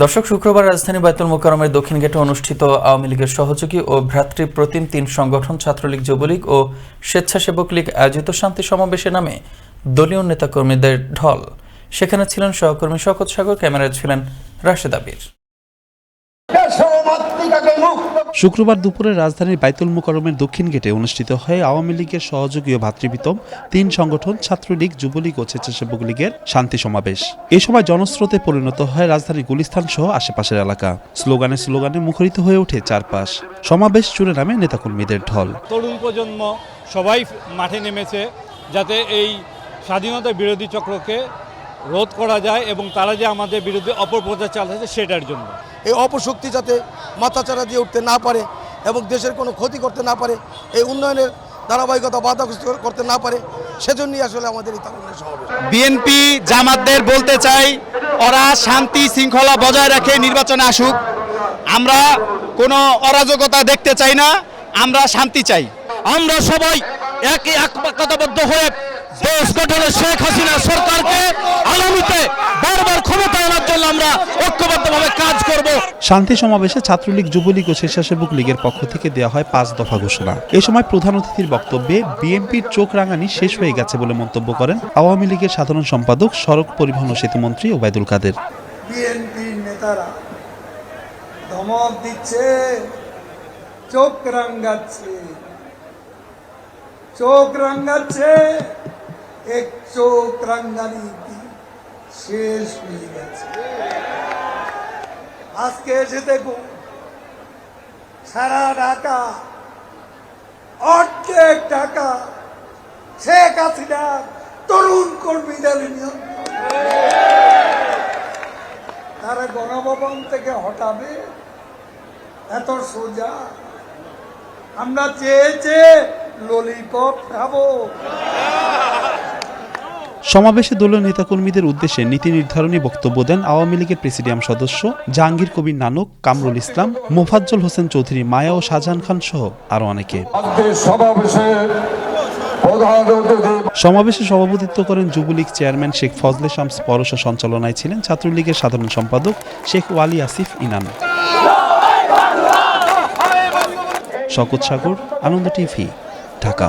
দর্শক, শুক্রবার রাজধানী বায়তুল মোকারমের দক্ষিণ গেটে অনুষ্ঠিত আওয়ামী লীগের সহযোগী ও ভ্রাতৃ প্রতিম তিন সংগঠন, ছাত্রলীগ, যুবলীগ ও স্বেচ্ছাসেবক লীগ আয়োজিত শান্তি সমাবেশে নামে দলীয় নেতাকর্মীদের ঢল। সেখানে ছিলেন সহকর্মী শকত সাগর, ক্যামেরায় ছিলেন রাশেদ আবির। শুক্রবার দুপুরে রাজধানীর বাইতুল মোকারমের দক্ষিণ গেটে অনুষ্ঠিত হয় আওয়ামী লীগের সহযোগী ও ভাতৃপ্রীতম তিন সংগঠন, ছাত্রলীগ, যুবলীগ ও স্বেচ্ছাসেবক লীগের শান্তি সমাবেশ। এ সময় জনস্রোতে পরিণত হয় রাজধানীর গুলিস্তান সহ আশেপাশের এলাকা। স্লোগানে স্লোগানে মুখরিত হয়ে ওঠে চারপাশ। সমাবেশ জুড়ে নামে নেতাকর্মীদের ঢল। তরুণ প্রজন্ম সবাই মাঠে নেমেছে যাতে এই স্বাধীনতা বিরোধী চক্রকে রোধ করা যায় এবং তারা যে আমাদের বিরুদ্ধে অপপ্রচার চালাচ্ছে সেটার জন্য। এই অপশক্তি যাতে মাথাচাড়া দিয়ে উঠতে না পারে এবং দেশের কোনো ক্ষতি করতে না পারে এই উন্নয়নের ধারাবাহিকতা বাধাগ্রস্ত করতে না পারে সেজন্যই আসলে আমাদের এই তারুণ্যের সমাবেশ। বিএনপি জামাতদের বলতে চাই ওরা শান্তি শৃঙ্খলা বজায় রাখে নির্বাচনে আসুক। আমরা কোনো অরাজকতা দেখতে চাই না আমরা শান্তি চাই। আমরা সবাই একই একতাবদ্ধ হয়ে দেশ গঠনের শেখ হাসিনা সরকারকে আগামীতে শান্তি সমাবেশে ছাত্রলীগ, যুবলীগ ও স্বেচ্ছাসেবক লীগের পক্ষ থেকে দেওয়া হয় পাঁচ দফা ঘোষণা। এ সময় প্রধান অতিথির বক্তব্যে বিএনপির চোখ রাঙানি শেষ হয়ে গেছে বলে মন্তব্য করেন আওয়ামী লীগের সাধারণ সম্পাদক, সড়ক পরিবহন ও সেতুমন্ত্রী ওবায়দুল কাদের। বিএনপির নেতারা ধমক দিচ্ছে, চোখ রাঙ্গাচ্ছে চোখ রাঙ্গাচ্ছে এক চোখ রাঙ্গানি শেষ হয়ে গেছে। আজকে এসে দেখুন সারা ঢাকা, অর্ধেক টাকা শেখ হাসিনা তরুণ কর্মীদের তারা গণভবন থেকে হটাবে, এত সোজা। আমরা চেয়ে চেয়ে ললিপপ খাব। সমাবেশে দলীয় নেতাকর্মীদের উদ্দেশ্যে নীতি নির্ধারণী বক্তব্য দেন আওয়ামী লীগের প্রেসিডিয়াম সদস্য জাহাঙ্গীর কবির নানক কামরুল ইসলাম মোফাজ্জল হোসেন চৌধুরী মায়া ও শাহজাহান খান সহ আরও অনেকে। সমাবেশে সমাবেশে সভাপতিত্ব করেন যুবলীগ চেয়ারম্যান শেখ ফজলে শামস পরশ সঞ্চালনায় ছিলেন ছাত্রলীগের সাধারণ সম্পাদক শেখ ওয়ালি আসিফ ইনান শকত সাগর আনন্দ টিভি ঢাকা।